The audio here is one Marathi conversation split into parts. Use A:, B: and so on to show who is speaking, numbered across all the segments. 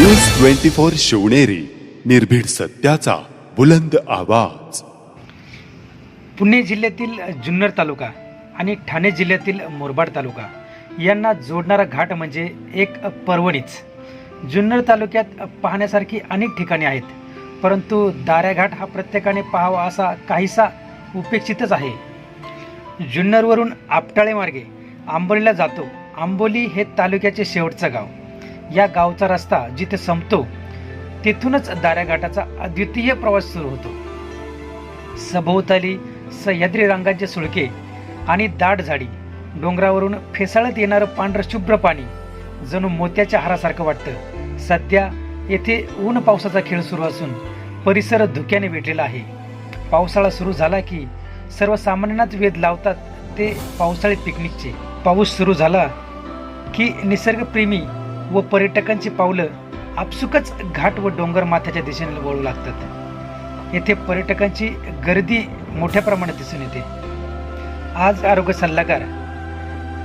A: न्यूज ट्वेंटी फोर शिवनेरी निर्भीड सत्याचा बुलंद आवाज.
B: पुणे जिल्ह्यातील जुन्नर तालुका आणि ठाणे जिल्ह्यातील मुरबाड तालुका यांना जोडणारा घाट म्हणजे एक पर्वणीच. जुन्नर तालुक्यात पाहण्यासारखी अनेक ठिकाणे आहेत परंतु दाऱ्या घाट हा प्रत्येकाने पाहावा असा काहीसा उपेक्षितच आहे. जुन्नरवरून आपटाळे मार्गे आंबोलीला जातो. आंबोली हे तालुक्याचे शेवटचं गाव. या गावचा रस्ता जिथे संपतो तिथूनच दाऱ्याघाटाचा अद्वितीय प्रवास सुरू होतो. सभोवताली सह्याद्री रंगांचे सुळके आणि दाट झाडी डोंगरावरून फेसाळत येणारं पांढरं शुभ्र पाणी जणू मोत्याच्या हारासारखं वाटतं. सध्या येथे ऊन पावसाचा खेळ सुरू असून परिसर धुक्याने वेटलेला आहे. पावसाळा सुरू झाला की सर्वसामान्यांनाच वेध लावतात ते पावसाळी पिकनिकचे. पाऊस सुरू झाला की निसर्गप्रेमी व पर्यटकांची पावलं आपसुकच घाट व डोंगर माथ्याच्या दिशेने वळू लागतात. येथे पर्यटकांची गर्दी मोठ्या प्रमाणात दिसून येते. आज आरोग्य सल्लागार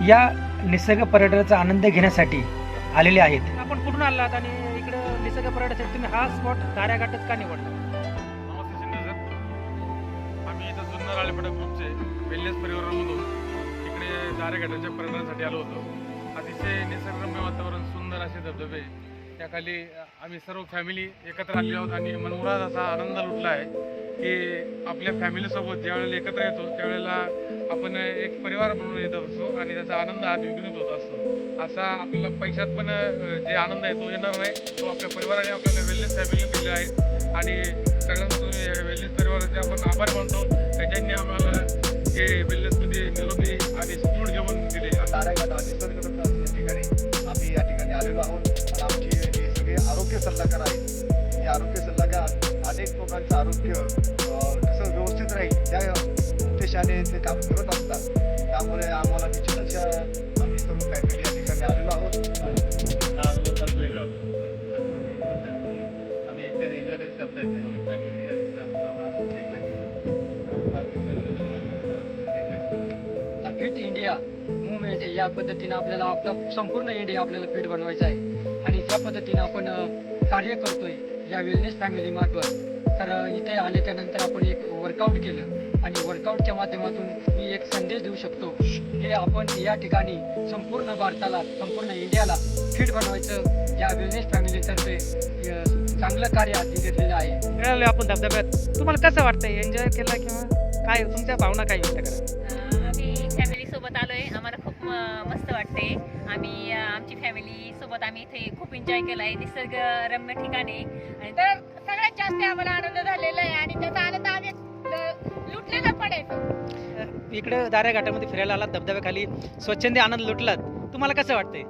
B: या निसर्ग पर्यटनाचा आनंद घेण्यासाठी आलेले आहेत. आपण कुठून आलात आणि इकडं निसर्ग पर्यटनासाठी तुम्ही हा स्पॉट दाऱ्या घाटच का निवडला?
C: नमस्ते शिंदे सर आम्ही इथं जुन्नर आळेपाडा ग्रुपचे वेल्नेस परिवारामधून इकडे दारेघाटाच्या पर्यटनासाठी आलो होतो. अतिशय निसर्गरम्य वातावरण सुंदर असे धबधबे. त्याखाली आम्ही सर्व फॅमिली एकत्र आलेलो आहोत आणि मनमुराद असा आनंद लुटला आहे की आपल्या फॅमिलीसोबत ज्यावेळेला एकत्र येतो त्यावेळेला आपण एक परिवार म्हणून येत असतो आणि त्याचा आनंद हा द्विगुणित होत असतो. असा आपल्याला पैशात पण जे आनंद आहे तो येणार नाही. तो आपल्या परिवाराने आपल्याला वेल्लेस फॅमिली दिले आहे. आणि सगळ्यांना वेल्लेस परिवाराचे आपण आभार मानतो. त्याच्यांनी आम्हाला हे
D: अनेक आरोग्य कसं व्यवस्थित राहील. त्या उद्देशाने ते काम करत असतात. त्यामुळे आम्हाला निश्चितच आम्ही सर्व फॅमिली या ठिकाणी आलेलो आहोत. आम्ही
E: फिट इंडिया मुवमेंट या पद्धतीने आपल्याला आपला संपूर्ण इंडिया आपल्याला फिट बनवायचा आहे. आणि त्या पद्धतीने आपण कार्य करतोय. या वेलनेस फॅमिली मार्फत. तर इथे आल्याच्यानंतर आपण एक वर्कआउट केलं. आणि वर्कआउटच्या माध्यमातून मी एक संदेश देऊ शकतो की आपण या ठिकाणी संपूर्ण भारताला संपूर्ण इंडियाला फिट बनवायचं या वेलनेस फॅमिलीतर्फे चांगलं कार्य हाती घेतलेलं आहे.
B: मिळाले आपण धबधब्यात. तुम्हाला कसं वाटतंय? एन्जॉय केला किंवा काय? तुमच्या भावना काय व्यक्त
F: आम्ही फॅमिली सोबत आलोय. आम्हाला खूप मस्त वाटते आम्ही अं, आमची फॅमिली सोबत आम्ही इथे खूप एन्जॉय केलाय. निसर्ग रम्य ठिकाणी.
G: तर सगळ्यात जास्त आम्हाला आनंद झालेला आहे आणि त्याचा आनंद आम्ही ल- लुटलेला पडायचो
B: इकडे दाऱ्या घाटामध्ये फिरायला आलात धबधब्याखाली स्वच्छंदी आनंद लुटलात. तुम्हाला कसं वाटतंय?